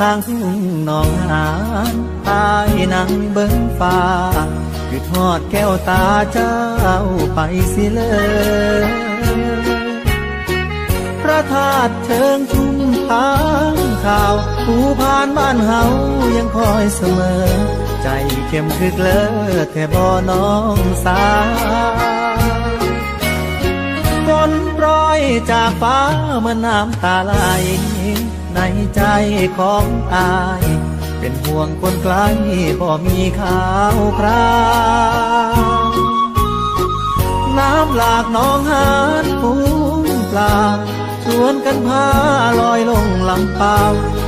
ามแรงข้างทุ่งหนองหานตายนังเบิ้งฟ้าคือทอดแก้วตาเจ้าไปสิเลยพระธาตุเชิงชุมทางข่าวผู้ผ่านบ้านเฮายังคอยเสมอ ใจเข้มคึกเลอแต่บ่น้องสาฝนโปรยจากฟ้าเมื่อน้ำตาไหล ในใจของอาย เป็นห่วงคนไกลบ่มีข่าวคราวน้ำหลากน้องหานฟูงปลาชวนกันพาลอยลงลำเปล่า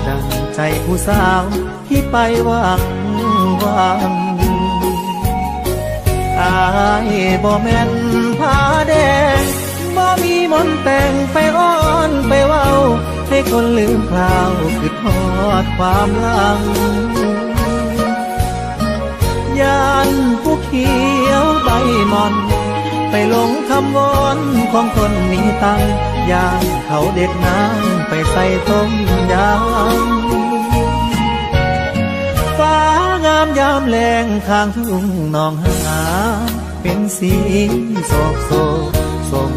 ดังใจผู้สาวที่ไปหวังหวังอายบ่แม่นผ้าแดงบ่มีมนแต่งไปอ้อนไปเว้า ให้คนลืมคราวคือทอดความหลังยานผู้เขียวใบมอน ไปหลงคำวอนของคนมีตังยานเขาเด็กน้ำไปใส่ต้มยำฟ้างามยามแรงข้างทุ่งนองหา เป็นสีโศกโศกส่ง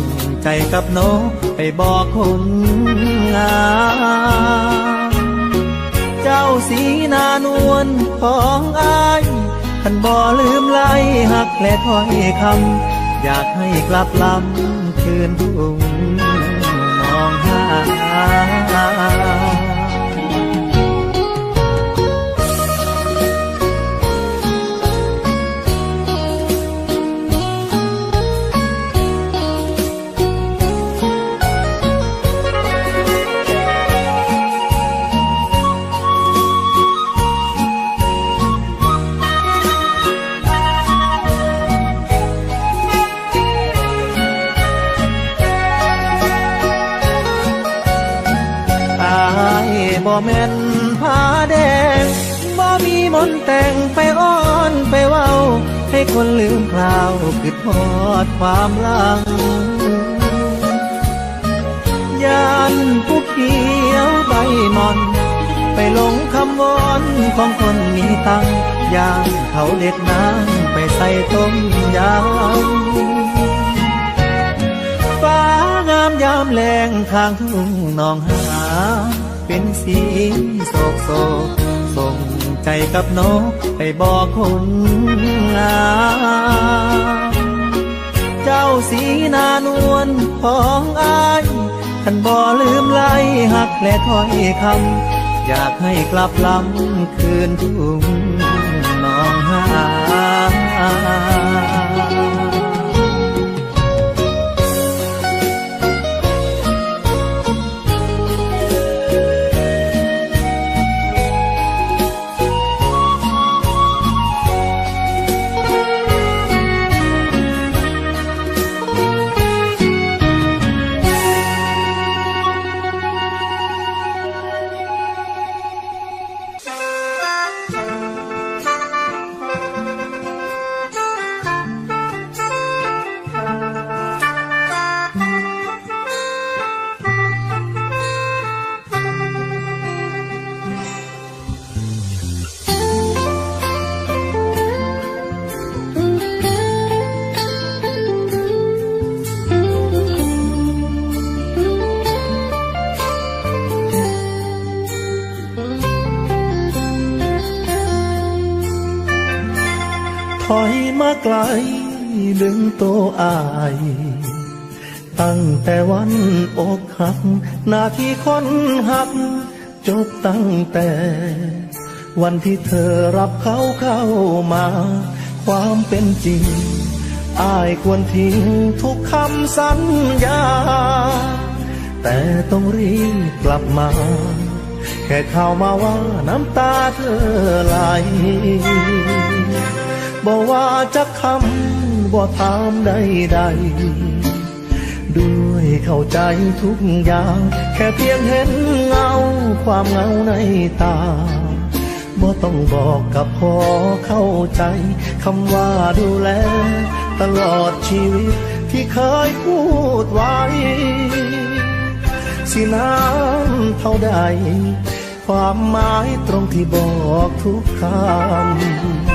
ใจกับนกไปบอกคนงามเจ้าสีนานวลของอายท่านบ่ลืมไล่หักและถ้อยคำอยากให้กลับลำคืนทุ่งหนองหา แม่นผ้าแดงบ่มีมนต์แต่งไปอ้อนไปเว้า ให้คนลืมคราวคือทอดความลังยานผู้เขียวใบมอน ไปหลงคำวอนของคนมีตังยานเขาเด็ดน้ำไปใส่ต้มยำฟ้างามยามแรงข้างทุ่งนองหา เป็นสีโศกโศกส่งใจกับนกไปบอกคนงามเจ้าสีนานวลของอายท่านบ่ลืมไล่หักและถ้อยคำอยากให้กลับลำคืนทุ่ง มาไกล ดึงตัวอาย ตั้งแต่วันอกหักหน้าที่คนหัก จบตั้งแต่ วันที่เธอรับเขาเข้ามา ความเป็นจริง อายควรทิ้งทุกคำสัญญา แต่ต้องรีบกลับมาแค่ข่าวมาว่าน้ำตาเธอไหล บอกว่าจะคำบ่ถามใดใดๆด้วยเข้าใจทุกอย่าง แค่เพียงเห็นเงาความเงาในตาบ่ต้องบอกกับพอเข้าใจคำว่าดูแล ตลอดชีวิตที่เคยพูดไว้ สิน้ำเท่าใด ความหมายตรงที่บอกทุกคำ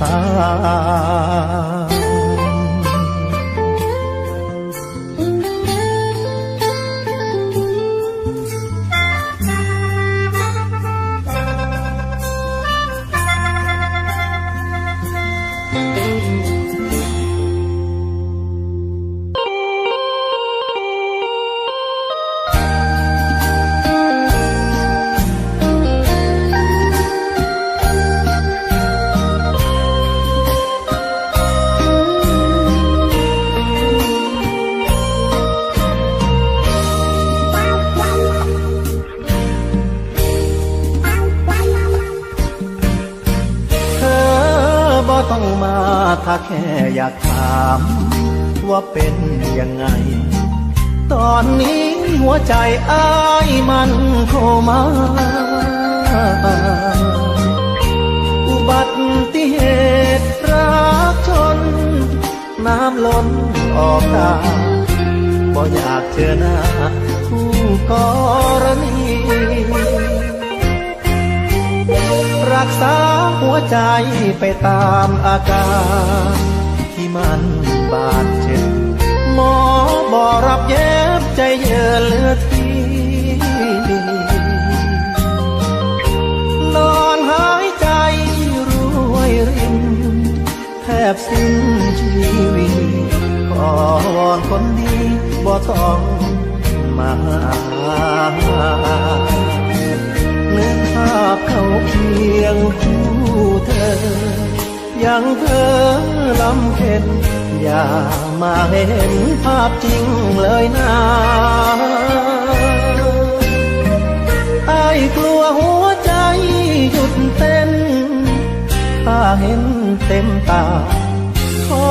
ตา ต้องมาถ้าแค่อยากถาม ว่าเป็นยังไง ตอนนี้หัวใจอ้ายมันโคมาอุบัติเหตุรักชน น้ำล้นออกตาบ่อยากเจอหน้าคู่กรณี รักษาหัวใจไปตามอาการ ที่มันบาดเจ็บหมอบอรับเย็บใจเยือเลือดทีนอนหายใจรวยรินแทบสิ้นชีวิตขอวอนคนดีบ่ต้องมาหานึกภาพเขาเคียงคู่เธอ ยังเธอลำเค็นอย่ามาเห็นภาพจริงเลยนะไอ้กลัวหัวใจหยุดเต้นถ้าเห็นเต็มตา ขอ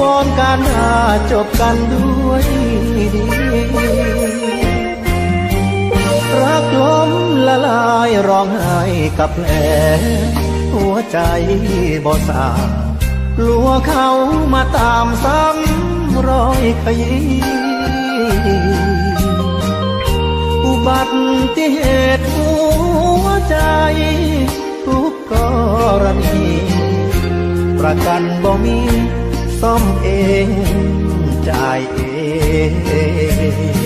วอนการหาจบกันด้วยดี รักล้มละลายร้องไห้กับแผลหัวใจบ่สากลัวเขามาตามซ้ำรอยขยี้อุบัติเหตุหัวใจทุกกรณีประกันบ่มีซ่อมเองจ่ายเอง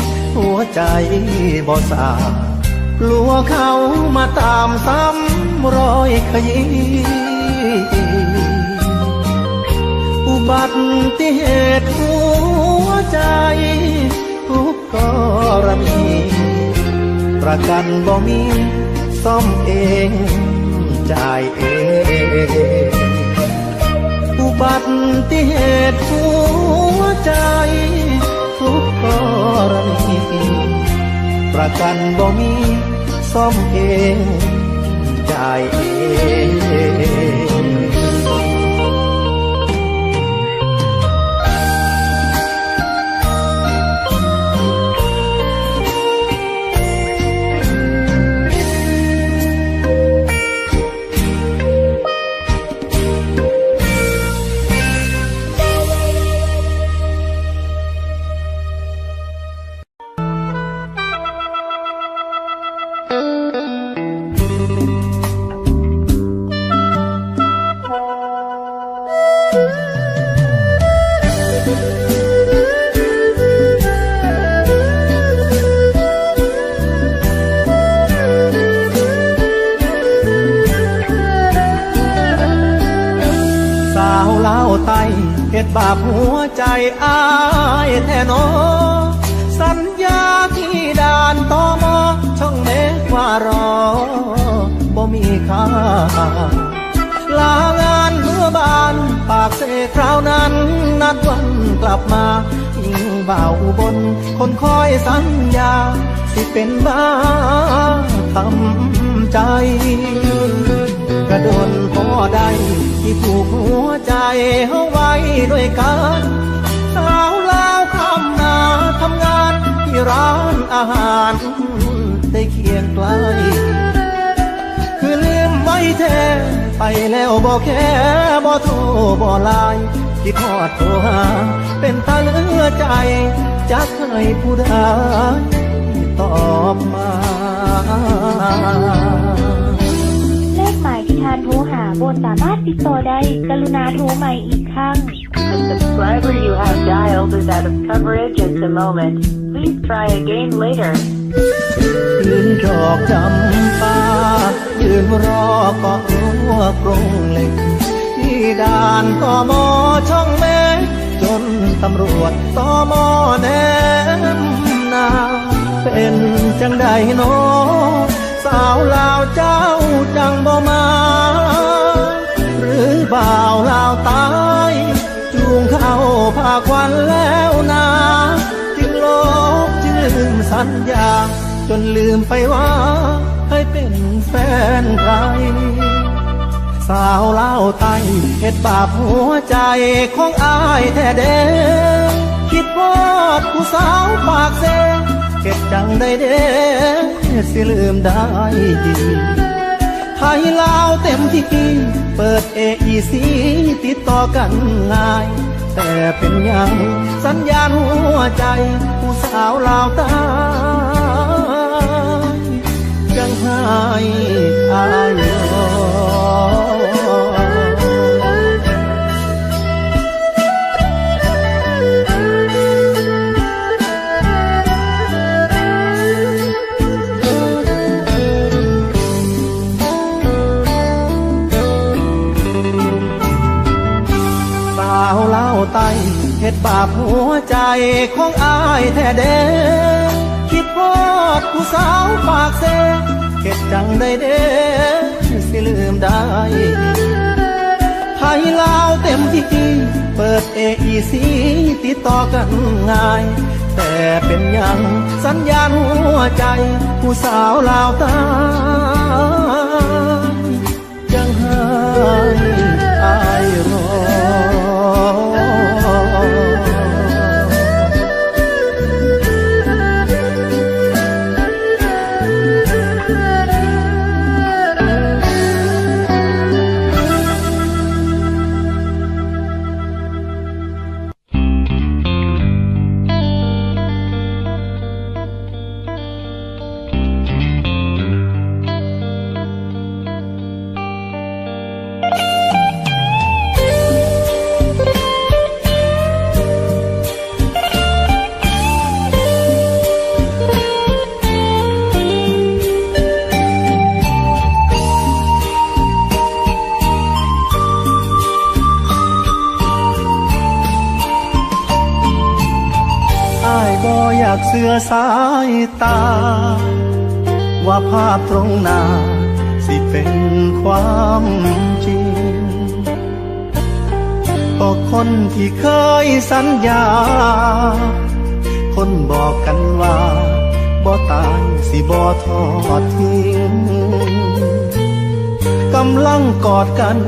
หัวใจบ่สากลัวเขามาตามซ้ำรอยขยี้อุบัติเหตุหัวใจทุกกรณีประกันบ่มีซ่อมเองจ่ายเองอุบัติเหตุหัวใจ รณีประกันบ่มีซ่อมเองจ่ายเอง เสคราวนั้นนัดวันกลับมายิงบ่าวอุบนคนคอยสัญญา สิเป็นบ้าทำใจ กระโดนพอได้ที่ผูกหัวใจเฮาไว้ด้วยกันสาวลาวคำนาทำงานที่ร้านอาหารได้เคียงไกล ไว้แท้ไปแล้วบอกแค่บอกโทรบอกไลน์คิดทอดโทรหา เป็นตาเหลือใจจะเคยผู้ใดตอบมาเลขหมายที่ท่านโทรหาบนสามารถติดต่อได้ กรุณาโทรใหม่อีกครั้ง The subscriber you have dialed is out of coverage at the moment. Please try again later. ยืนดอกจำปายืน รอก็หัวกรงเหล็ก ที่ด่านตอมอช่องเมฆจนตำรวจตอมอแนมนาเป็นจังใดโนสาวลาวเจ้าจังบ่มา หรือบ่าวลาวตายจูงเข้าพาควันแล้วนาจึงลบจึงลืมสัญญา จนลืมไปว่า เป็นแฟนใคร สาวเล่าวไตเฮ็ดบาปหัวใจของอายแท้เด้คิดว่าผู้สาวปากเซเฮ็ดจังได้เด้สิลืมได้ดีไทยลาวเต็มที่เปิด AEC ติดต่อกันง่าย แต่เป็นยังสัญญาณหัวใจ ผู้สาวลาวตา อยอายเล่าไตเฮ็ดบาปหัวใจของอายแท้เด้คิดพอดผู้สาวปากเซ เฮ็ดจังได้เด้สิลืมได้ไทยลาวเต็มที่เปิดเอไอซีติดต่อกันง่าย แต่เป็นยังสัญญาณหัวใจ ผู้สาวลาวตาายตา ว่าภาพตรงหน้า สิเป็นความจริงก็คนที่เคยสัญญา คนบอกกันว่าบ่ตายสิบ่ทอดทิ้งกำลังกอดกัน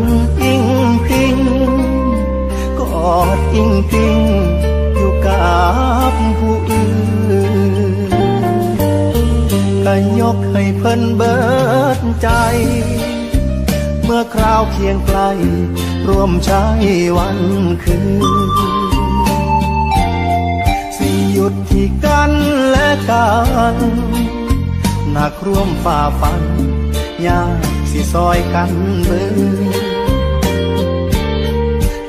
อิงพิงกอดอิงพิงอยู่กับผู้อื่น ก็ยกให้เพิ่นเบิดใจ เมื่อคราวเคียงไกล ร่วมใช้วันคืนสิหยุดที่กันและกันหนักร่วมฝ่าฟันยากสิซอยกันเบิ่ง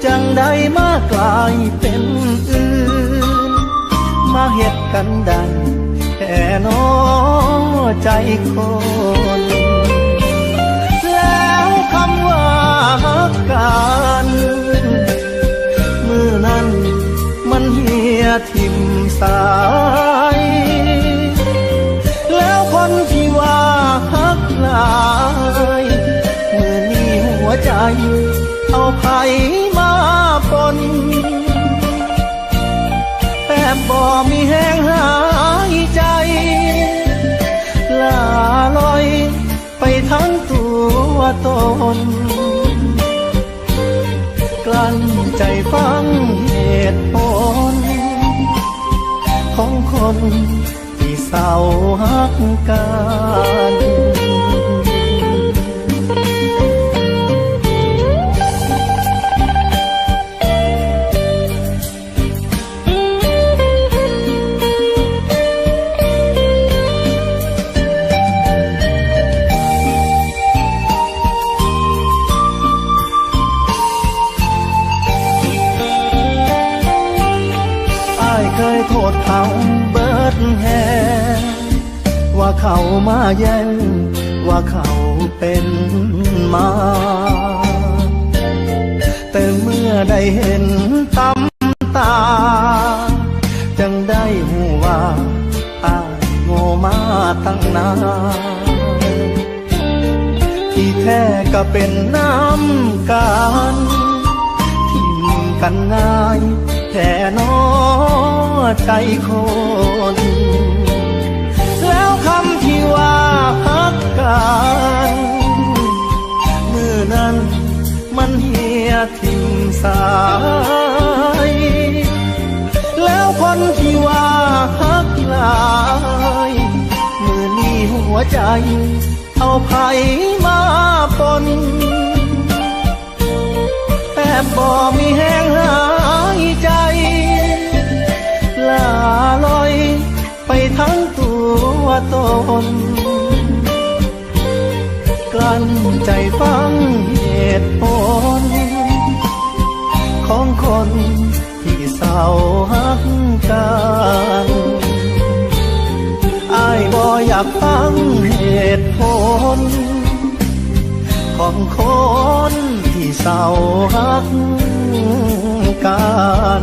จังใดมากลายเป็นอื่น มาเฮ็ดกันได้แค่ นอใจคน แล้วคำว่าฮักกันมือนั้นมันเหียทิมสาย แล้วคนที่ว่าฮักลายมือนี้หัวใจ เอาไผมาปนแต่บ่มีแห้งหา ตน กลั้นใจฟังเหตุผล ของคนที่เศร้าหักกัน ใจคน แล้วคำที่ว่าฮักกันมือนั้นมันเหียทิ่มสาย แล้วคนที่ว่าฮักหลายมือนี้หัวใจ เอาไผมาปนแต่บ่มีแห้งหา ตน กลั้นใจฟังเหตุผล ของคนที่เศร้าหักกันอายบ่อยากฟังเหตุผล ของคนที่เศร้าหักกัน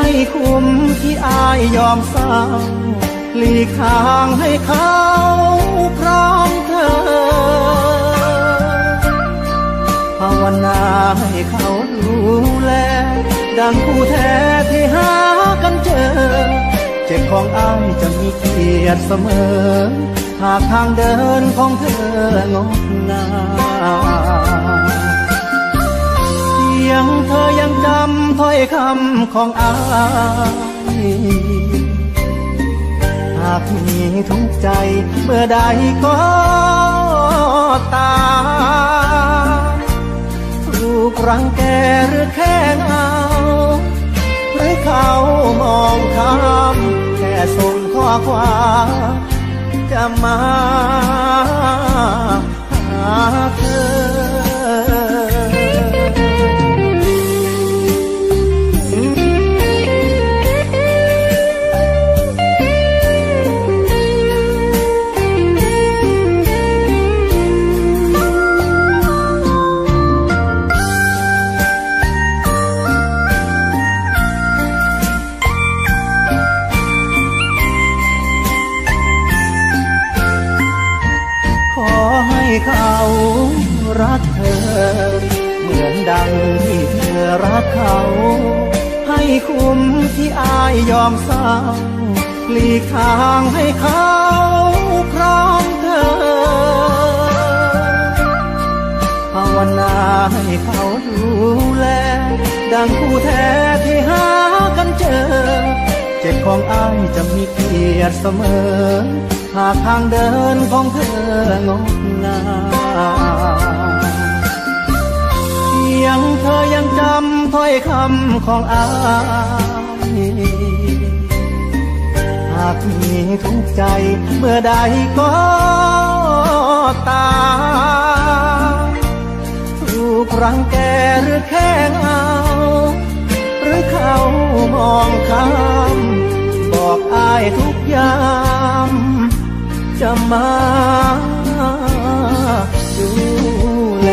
ให้คุ้มที่อายยอมเศร้าหลีกทางให้เขาพร้อมเธอ ภาวนาให้เขาดูแล ดังคู่แท้ที่หากันเจอ เจ็บของอ้ายจะมีเกียรติเสมอ หากทางเดินของเธองดงาม ยงเธอยังจำถ้อยคำของอายหากมีทุกใจเมื่อใดก็ตามถูกรังแกหรือแค่เงาหรือเขามองข้ามแค่ส่งข้อความจะมา จะมีเกียรติเสมอ หากทางเดินของเธองดงามเสียงเธอยังจำถ้อยคำของอ้ายหากมีทุกข์ใจเมื่อใดก็ตามถูกรังแกหรือแค่เหงาหรือเขามองข้าม ทุกยามจะมาดูแล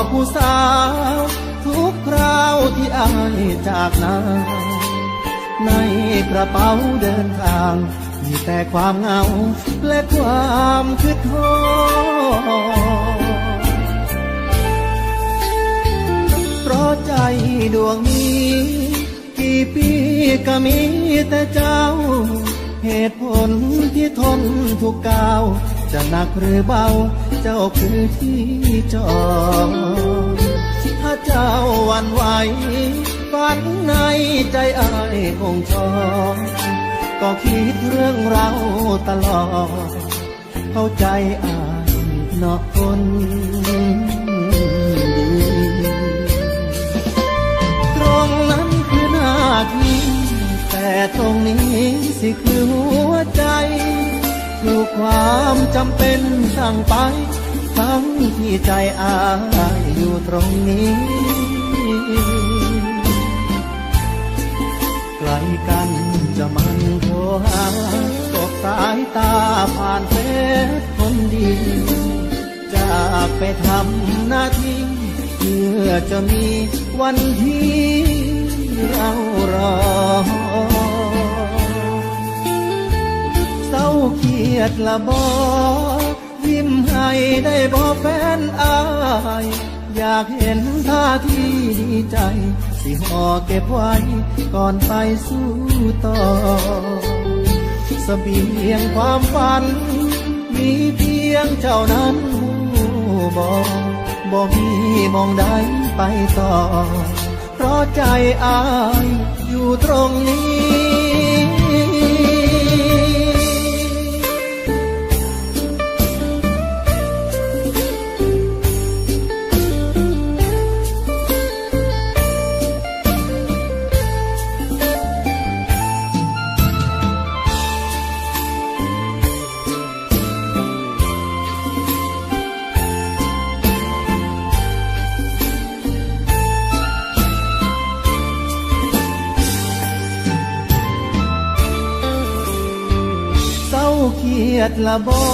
บอผู้สาว ทุกคราวที่อายจากนาในกระเป๋าเดินทาง มีแต่ความเหงาและความคิดทอเพราะใจดวงนี้ กี่ปีก็มีแต่เจ้า เหตุผลที่ทนทุกกาว จะหนักหรือเบา เจ้าคือที่จอมถ้าเจ้าวันไหวฝันในใจอายคงชอบก็คิดเรื่องเราตลอด เข้าใจอายนอกคนดีตรงนั้นคือหน้าที่แต่ตรงนี้สิคือหัว ใจคือความจำเป็นสั่งไป ทั้งที่ใจอายอยู่ตรงนี้ไกลกันจะมันโทรหาตกสายตาผ่านเฟซคนดีจากไปทำหน้าที่เพื่อจะมีวันที่เรารอ จ้าเครียดละบอยิ้มให้ได้บอแฟนอาย อยากเห็นท่าทีดีใจ สิห่อเก็บไว้ก่อนไปสู้ต่อเสบียงความฝัน มีเพียงเจ้านั้นผู้บอกบอกมีมองใดไปต่อ เพราะใจอายอยู่ตรงนี้ียดละบอ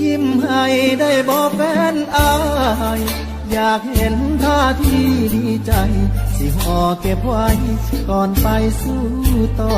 ยิ้มให้ได้บอแฟนอาย อยากเห็นท่าที่ดีใจ สิห่อเก็บไว้ก่อนไปสู้ต่อ